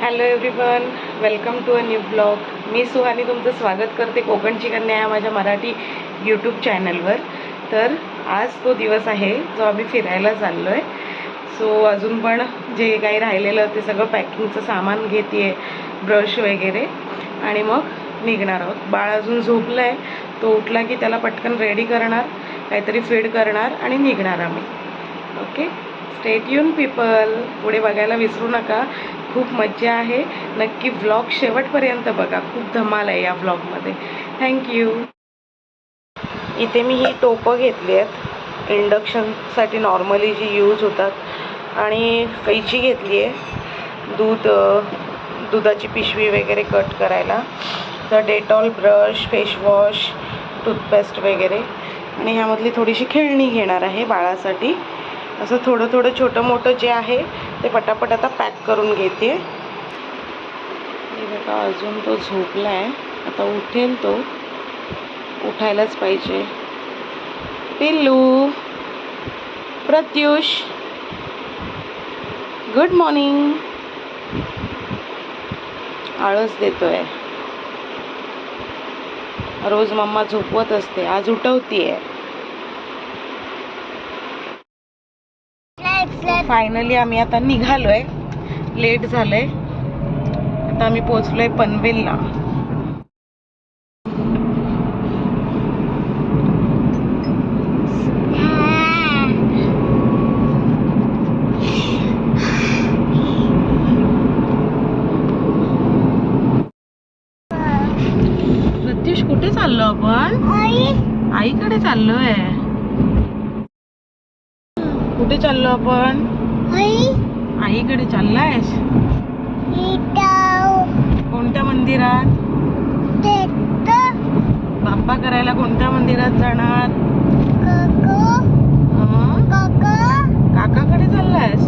Hello everyone welcome to a new blog मी सुहानी तुमचं स्वागत करते कोकणची कन्या या माझ्या मराठी यूट्यूब चॅनलवर तर आज तो दिवस आहे जो आम्ही फिरायला चाललो आहे सो अजून पण जे काही राहिलेलं ते सगळं पॅकिंगचं सामान घेते आहे ब्रश वगैरे. आणि मग निघणार आहोत. बाळ अजून झोपलं आहे तो उठला की त्याला पटकन रेडी करणार काहीतरी फीड करणार आणि निघणार आम्ही. ओके स्टेट युन पीपल पुढे बघायला विसरू नका. खूप मज्जा आहे. नक्की व्लॉग शेवटपर्यंत बघा. खूप धमाल आहे या व्लॉगमध्ये थँक्यू इथे मी ही टोपं घेतली आहेत. इंडक्शनसाठी नॉर्मली जी यूज होतात. आणि कैची घेतली आहे. दूध दुधाची पिशवी वगैरे कट करायला. तर डेटॉल ब्रश फेसवॉश टूथपेस्ट वगैरे. आणि ह्यामधली थोडीशी खेळणी घेणार आहे बाळासाठी. असं थोडं थोडं छोटं मोठं जे आहे ते पटापट आता पॅक करून घेते. हे बघा अजून तो झोपला आहे आता उठेल तो. उठायलाच पाहिजे. पिल्लू. प्रत्युष. गुड मॉर्निंग आळस देतोय. रोज मम्मा झोपवत असते. आज उठवतीये. फायनली आम्ही आता निघालोय. लेट झालंय. आता आम्ही पोहोचलोय पनवेलला प्रत्युष कुठे चाललो आपण आईकडे चाललोय कुठे चाललो आपण. आईकडे चाललायस? कोणत्या मंदिरात? बाप्पा करायला कोणत्या मंदिरात जाणार? हं? काकाकडे चाललायस?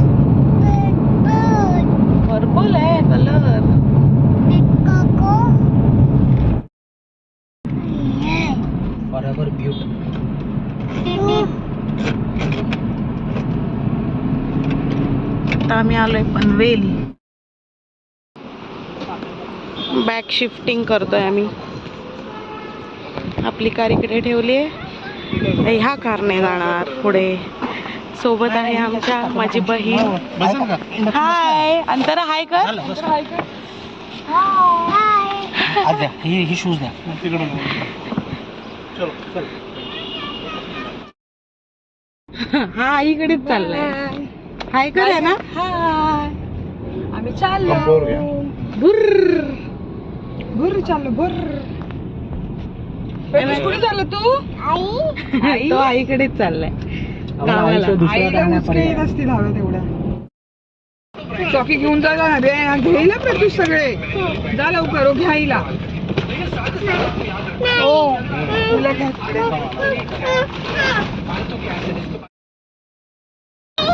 पर्पल आहे कलर आता आम्ही आलोय पनवेल. बॅक शिफ्टिंग करतोय आम्ही. आपली कार इकडे ठेवली आहे. ह्या कारने जाणार पुढे. सोबत आहे आमच्या माझी बहीण. हाय अंतरा हाय कर. ही शूज द्या. आईकडेच चाललाय. हाय कर आहे ना? आम्ही चाललो. बुर्र. बुर चाललो बुर कुठे चाललो तू? तो आईकडेच चाललाय. गावाला. आईला उचके येत असतील हव्या तेवढ्या चॉकी घेऊन जा जा रे घ्यायला प्रत्युष सगळे. जा लवकर ओ घ्यायला हो. तुला घ्या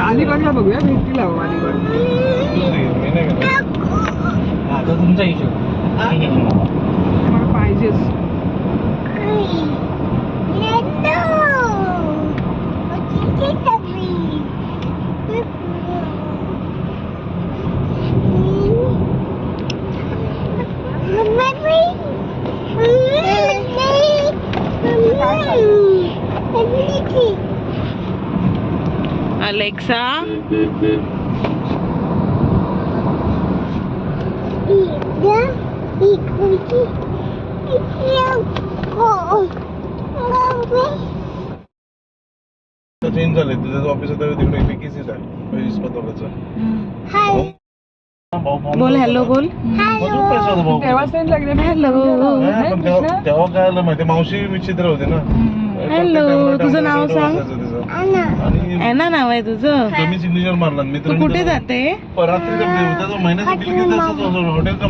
अलिबागला बघूया भेटतील अलिबाग हा तो तुमचा इशू मला पाहिजेच. अलेक्सा चेंज झाले तुझं ऑफिस आता तिकडे विकीसीच आहे इस्पतवाल्याचं बोल हॅलो बोल. तेव्हाच नाही लागले ना हॅलो तेव्हा तेव्हा काय आलं माहिती मावशी विचित्र होती ना. हॅलो, तुझं नाव सांग. आणि ऐना नाव आहे तुझं? कमी सिग्नेचर मारला तू मित्र कुठे जाते? हॉटेल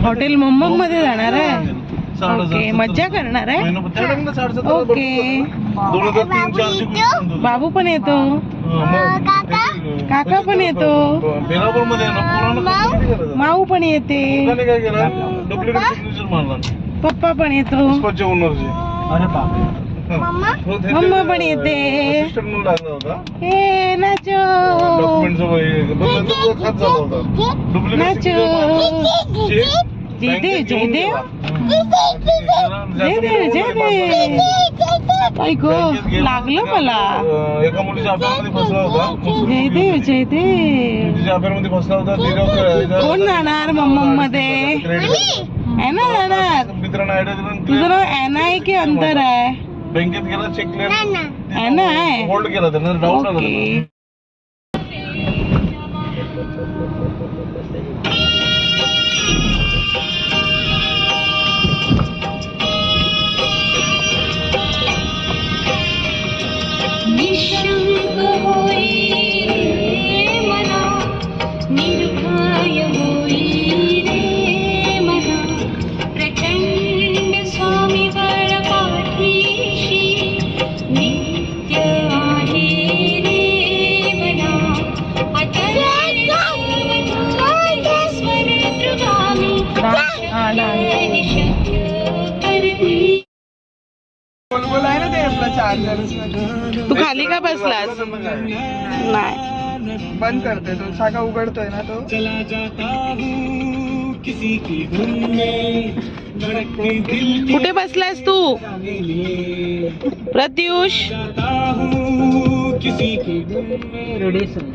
हॉटेल मुंबई मध्ये जाणार आहे. ओके मज्जा करणार आहे. ओके. दोन हजार तीन. बाबू पण येतो. हा, काका? पण येतो. बेलापूरमध्ये ना करायचं? माऊ पण येते. लोकांनी काय केलं? डुप्लिकेट सिग्नेचर मारला. पप्पा पण येतो. ओनरचे अरे बापरे. मम्मा पण येते. हे नाचो. नाचो. जयदेव जयदेव जयदेव जयदेव ऐक लागलं मला. एका मुलीच्या अफेअरमध्ये फसला होता. जयदेव जयदेव मुलीच्या अफेअरमध्ये फसला होता. कोण जाणार मम्मममध्ये क्रेडिट ॲना जाणार तुझं नाव ॲना आहे की अंतर आहे. बँकेत गेला चेक होल्ड केला त्यांना डाऊट आला ओके ते आपला चार्जर तू खाली का बसलास? नाही. बंद करते तो. साका उघडतोय ना तो. कुठे बसलास तू? प्रत्युष. रेडिएशन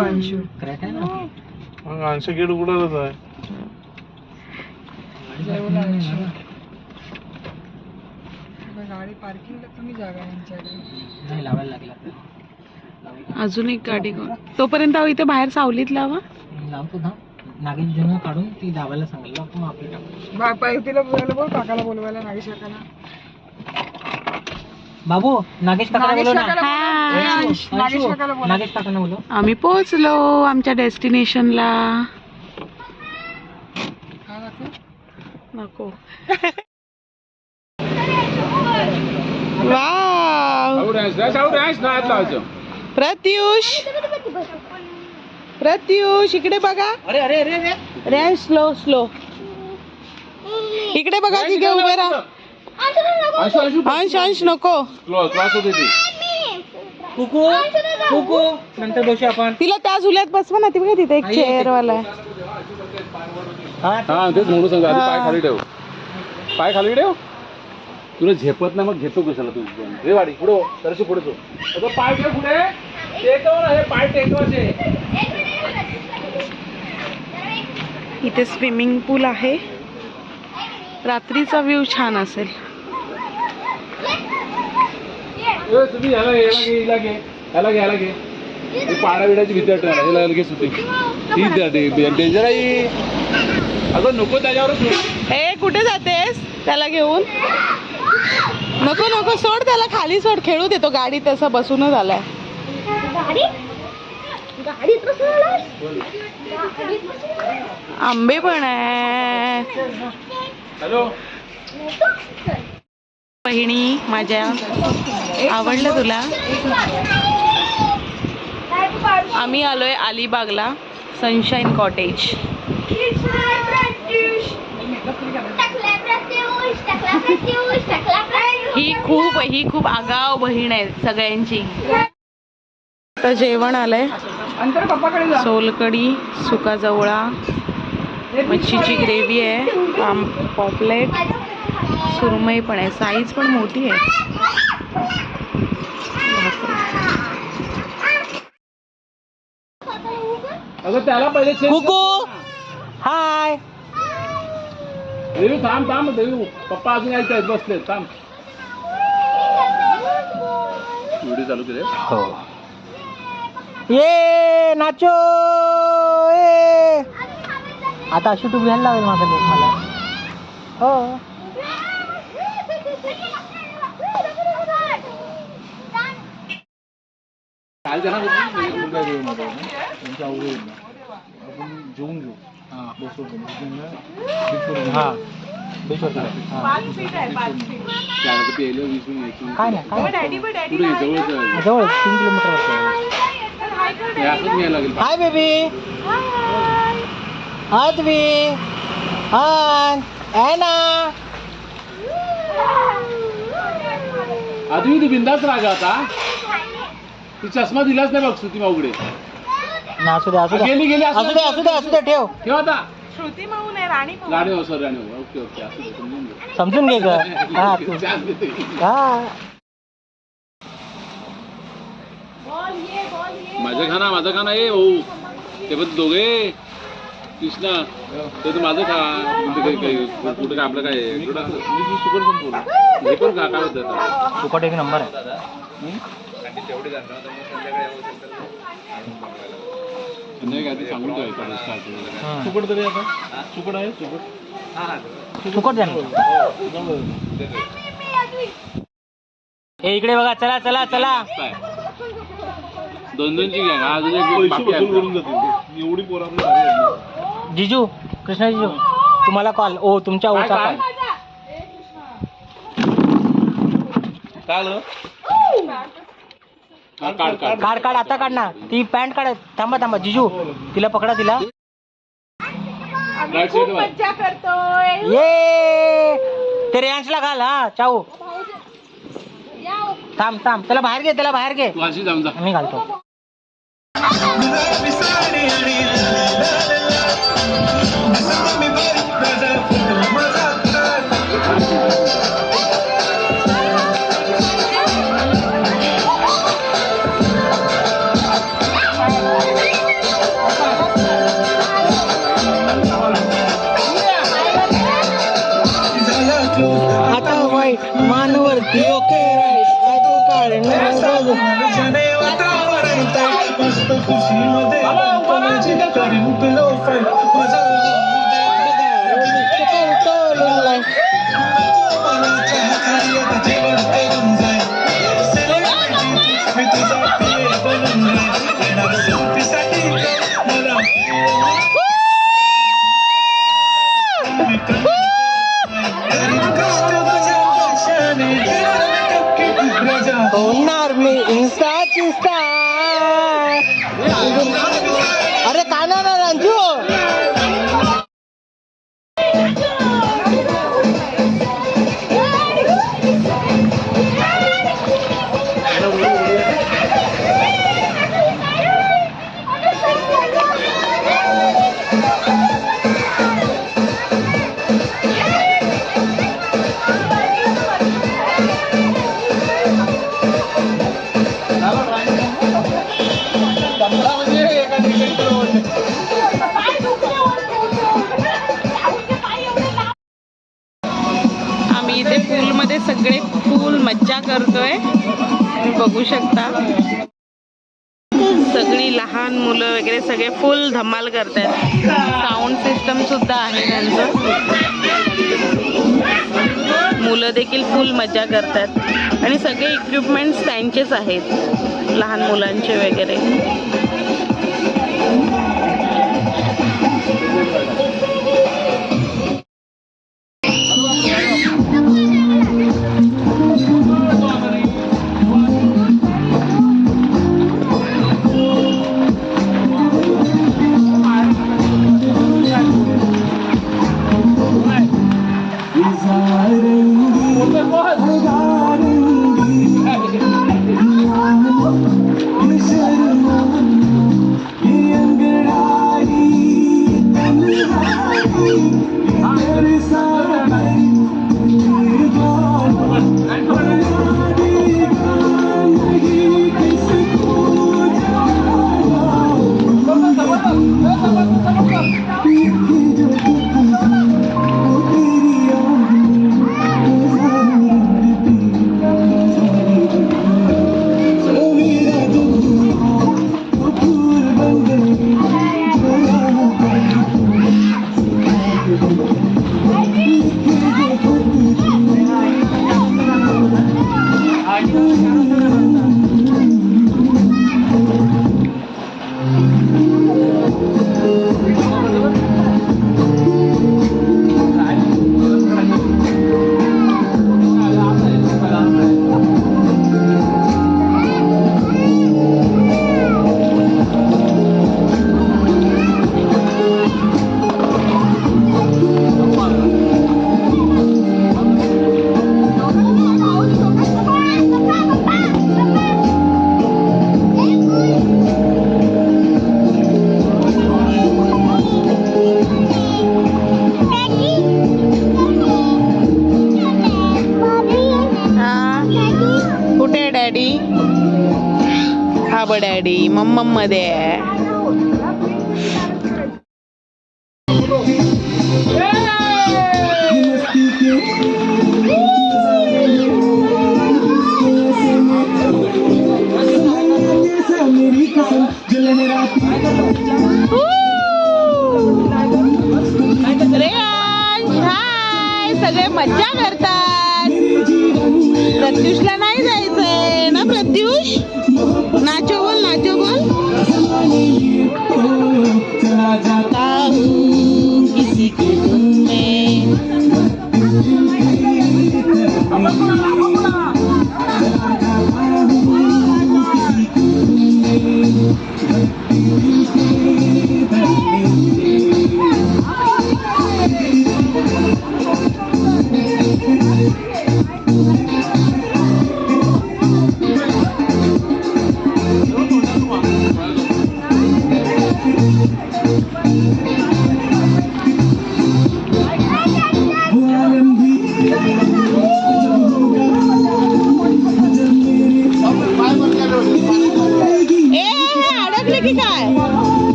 अंशू क्रॅक आहे ना? मग अंश गेट उघडायलाच आहे. गाडी पार्किंगला कमी जागा आहे यांच्याकडे नाही लावायला लागला. अजून एक गाडी कोण तोपर्यंत अहो इथे बाहेर सावलीत लावा. लावतो ना नागेश जुनं काढून ती दाबायला सांगेल. लावतो मग आपली टाकू. बा- पायथीला बोलायला बोल काकाला बोलवायला नागेश काकाला. बाबू नागेश काकाला नागेश बोलव ना. काकाला हाय. बोलव. अंश, नागेश अंशू, काकाला बोला. नागेश काकांना बोलव. आम्ही पोहोचलो आमच्या डेस्टिनेशनला. हा दाखव. नको वाव प्रत्युष. प्रत्युष इकडे बघा. अरे अरे अरे अरे. स्लो स्लो इकडे बघा तिथे उभे राहा. अंश अंश नको. कुकू कुकू नंतर बसू आपण. तिला त्या झुल्यात बसवा ना ती बघा तिथे एक चेअर वाला आहे. हा हा तेच म्हणून सांगा आधी पाय खाली ठेव. पाय खाली ठेव. तुला झेपत नाही मग घेतो कशाला तू? हे वाडी पुढे हो, पुढे तो अगं पाय ठेव पुढे. टेकव ना हे पाय टेकवायचे इथे स्विमिंग पूल आहे. रात्रीचा व्ह्यू छान असेल. ए, तुम्ही याला घे याला घे याला घे याला घे याला घे. हे पाडा बिडाची भीती वाटते मला याला लगेच होते ही डेंजर आहे ही. अगं नको त्याच्यावरच सोड. ए कुठे जातेस? त्याला घेऊन. नको नको सोड त्याला खाली सोड. खेळू देतो गाडी तसा बसूनच आलाय. आंबे पण आहे. हॅलो? बहिणी माझ्या आवडलं तुला? आम्ही आलोय अलिबागला सनशाईन कॉटेज ही खूप ही खूप आगाव बहीण आहे सगळ्यांची. आता जेवण आलंय. सोलकडी सुका जवळा मच्छीची ग्रेव्ही आहे आम पॉपलेट. सुरमई पण आहे. साईज पण मोठी आहे. अगं त्याला पहिले. हाय. देऊ थांब थांब देऊ. पप्पा अजून यायचे आहेत बसले थांब. व्हिडिओ चालू केले? हो. ये नाचो! ये. आता अशी टू घ्यायला लागेल माझा मला. हो. काल त्यांना मुलगा घेऊन होता ना, त्यांच्या आवडे. आपण जेवून घेऊ. हा. जाऊ. बेशवर त्याला तर प्यायला वीस मिनिट यायची. काय नाही काय नाही. पुढे ये, जवळच आहे. जवळ तीन किलोमीटर हे असंच घ्यायला लागेल. Hi baby. हाय तुम्ही हाय ॲना आधी तू बिंदास रागा आता ती चष्मा दिलाच नाही बघ श्रुती माऊकडे. ना असू दे असू दे. गेली गेली असू दे असू दे असू दे ठेव. ठेव आता. श्रुती माऊन आहे राणी राणे हो सर राणे हो ओके ओके असू दे समजून घे. समजून घे ग. हा तू. चान्स देते. हा. माझं खाना माझं खाना ये भाऊ. ते पण दोघे. कृष्णा ते तर माझं खा. कुठे काही काही कुठे काय आपलं काय? आहे? कुठं- हे पण खा काय होतं फुकट एक नंबर आहे. सांगून ठेवायचं ला. हं. सुकट तरी आता सुकट आहे? सुकट? फुकट द्या ना. ए इकडे बघा चला चला चला. दोन दोनची घ्या. हा अजून एक पैसे बाकी आहे वसूल करून जातील. एवढी पोरं आपली भारी आहेत. ना. जिजू कृष्णा जिजू तुम्हाला कॉल ओ तुमच्या ओचा काय, कॉल काय आलं? काढ काढ. आता काढ ना. ती पॅन्ट काढ. थांबा थांबा. जिजू तिला पकडा तिला. वर. ये! ते रेयांशला घाल हा. चाऊ. थांब थांब. त्याला बाहेर घे त्याला बाहेर घे. तू अशी जाऊन जा. मी घालतो. होणार मी इंस्टाची स्टार अरे काना ना फुल मज्जा करतोय. बघू शकता. सगळी लहान मुलं वगैरे सगळे फुल धमाल करतात साऊंड सिस्टम सुद्धा आहे त्यांचं. मुलं देखील फुल मजा करतात आणि सगळे इक्विपमेंट्स त्यांचेच आहेत. लहान मुलांचे वगैरे.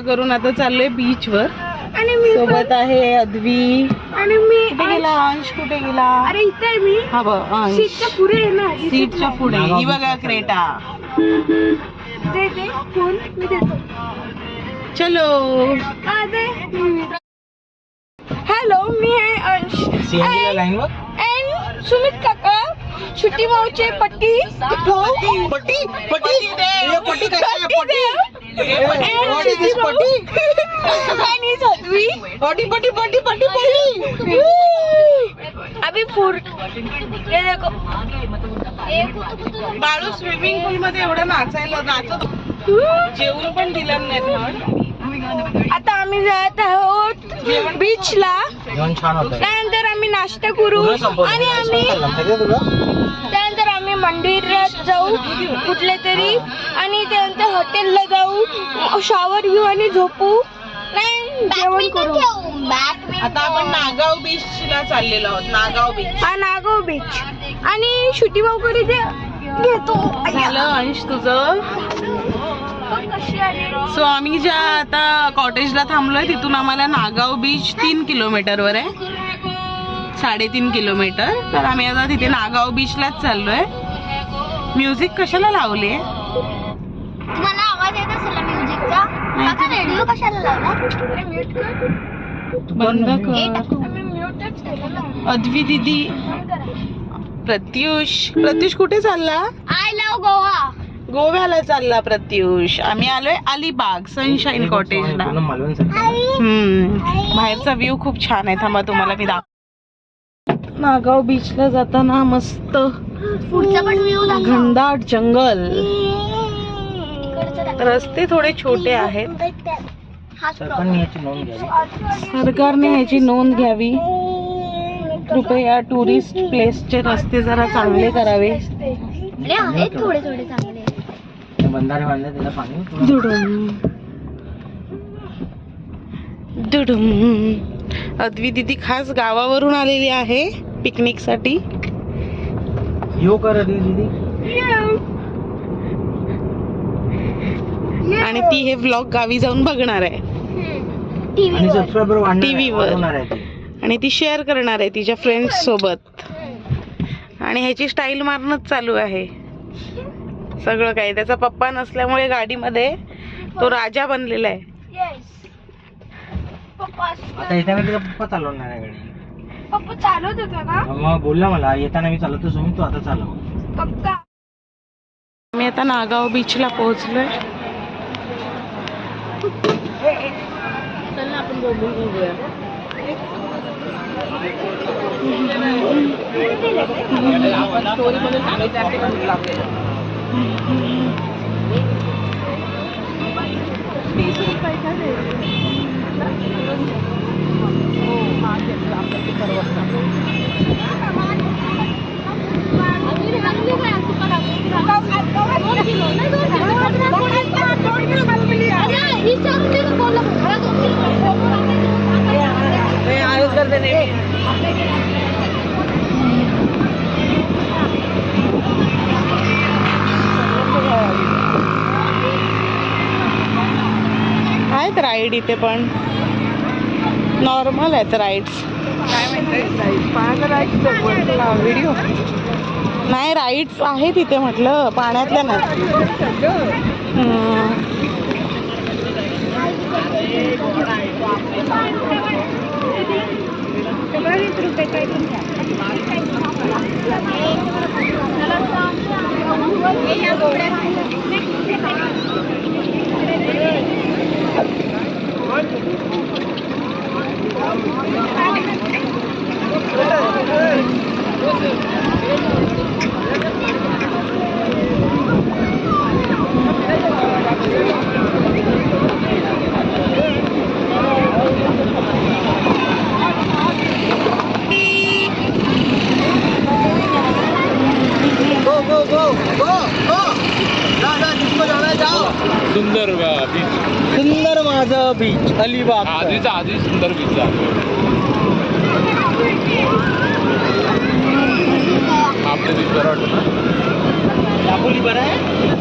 मज्जा करून आता चाललोय बीच वर. आणि मी सोबत आहे अद्वी. आणि मी कुठे गेला? अंश कुठे गेला? अरे इथे आहे मी. हा बघ अंश. सीटच्या पुढे आहे ना सीटच्या पुढे. ही बघा क्रेटा. दे दे फोन मी देतो. चलो. हा दे. हॅलो मी आहे अंश. सीएनजी लाईन वर? अँड सुमित काका. सुट्टी मावचे पट्टी भाऊ पट्टी पट्टी पट्टी काय? पट्टी. आणि साध्वी पट्टी पट्टी पट्टी पट्टी पट्टी अभी फूड ये देखो. बाळू स्विमिंग पूल मध्ये एवढं नाचायला नाचत जेवण पण दिलं नाही. आता आम्ही जात आहोत बीचला जेवण छान होतं त्यानंतर आम्ही नाश्ता करू आणि आम्ही त्यानंतर आम्ही मंदिरात जाऊ कुठले तरी. आणि त्यानंतर हॉटेलला जाऊ शॉवर घेऊ आणि झोपू. नाही जेवण करू. आता आपण नागाव बीच ला चाललेलो आहोत. नागाव बीच हा नागो बीच आणि शुटी भाऊकरी ते घेतो. झालं अंश तुझं. सो आम्ही ज्या आता कॉटेजला थांबलोय तिथून आम्हाला नागाव बीच तीन किलोमीटर वर आहे. साडेतीन किलोमीटर तर आम्ही आता तिथे नागाव बीचलाच चाललोय. म्युझिक कशाला लावले तुम्हाला आवाज येत असेल ना म्युझिकचा काका रेडिओ कशाला लावला? बंद कर. अद्वी दिदी. प्रत्युष. प्रत्युष कुठे चालला? आय लव गोवा गोव्याला चालला प्रत्युष. आम्ही आलोय अलिबाग सनशाईन कॉटेजला. हम्म. बाहेरचा व्ह्यू खूप छान आहे. थांबा तुम्हाला मी दाख नागाव बीचला जाताना मस्त पुढचा पण व्ह्यू घनदाट जंगल. दाखव. रस्ते थोडे छोटे आहेत. सरकारने याची नोंद घ्यावी. सरकारने याची नोंद घ्यावी. कृपया टुरिस्ट प्लेसचे रस्ते जरा चांगले करावे. थोडे थोडे चांगले. बंधारे बांधले त्याला पाणी दुडुम. दुडुम. अद्वी दिदी खास गावावरून आलेली आहे पिकनिकसाठी यो कर दीदी. आणि ती हे व्लॉग गावी जाऊन बघणार आहे. आणि सबस्क्रायबर TV वर. वाढवणार आहे ती. आणि ती शेअर करणार आहे तिच्या फ्रेंड्स सोबत. आणि ह्याची स्टाईल मारणंच चालू आहे. सगळं काही. त्याचा पप्पा नसल्यामुळे गाडीमध्ये तो राजा बनलेला आहे. आता येताना तुझा पप्पा चालवणार आहे गाडी. पप्पा चालवत होता का? मग बोलला मला येताना मी चालवतो सुमित तू आता चालव. पक्का मी आता नागाव बीचला पोहोचलोय. आहेत इथे पण नॉर्मल आहेत राईड्स काय म्हणते पाण्याचा व्हिडिओ नाही राईड्स आहेत इथे म्हटलं पाण्यातल्या नाही हम्म. गो गो गो गो गो जा जा जिसको जाना है जाओ सुंदर बीच सुंदर माझं बीच अलिबाग आधीचा आधी सुंदर बीच आपल्या बीच बरं वाटतं ना दापोली बरं आहे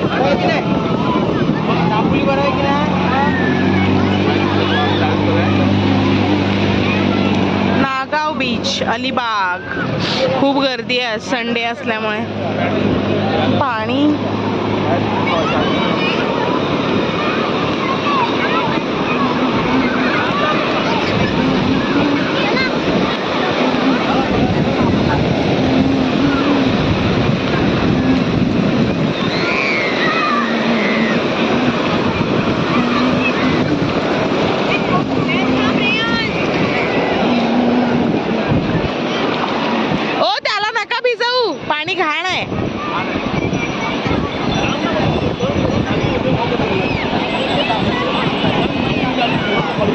बरं आहे की नाही आहे की नाही नागाव बीच अलिबाग. खूप गर्दी आहे संडे असल्यामुळे. पाणी.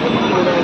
Thank you.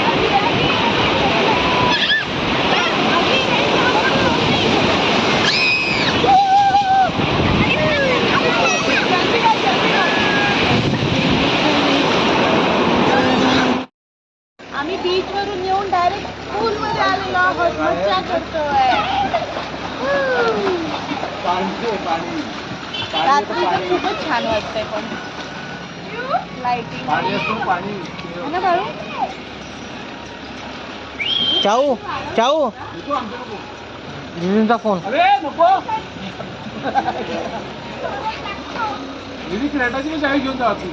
आम्ही बीच वरून येऊन डायरेक्ट पूल मध्ये आलेलो आहोत मज्जा करतोय रात्री तर खूपच छान वाटतंय पण लाइटिंग ना बाळू चाऊ चाऊ जिजूंचा फोन अरे नको दीदी क्रेटाची पण चावी घेऊन जा तू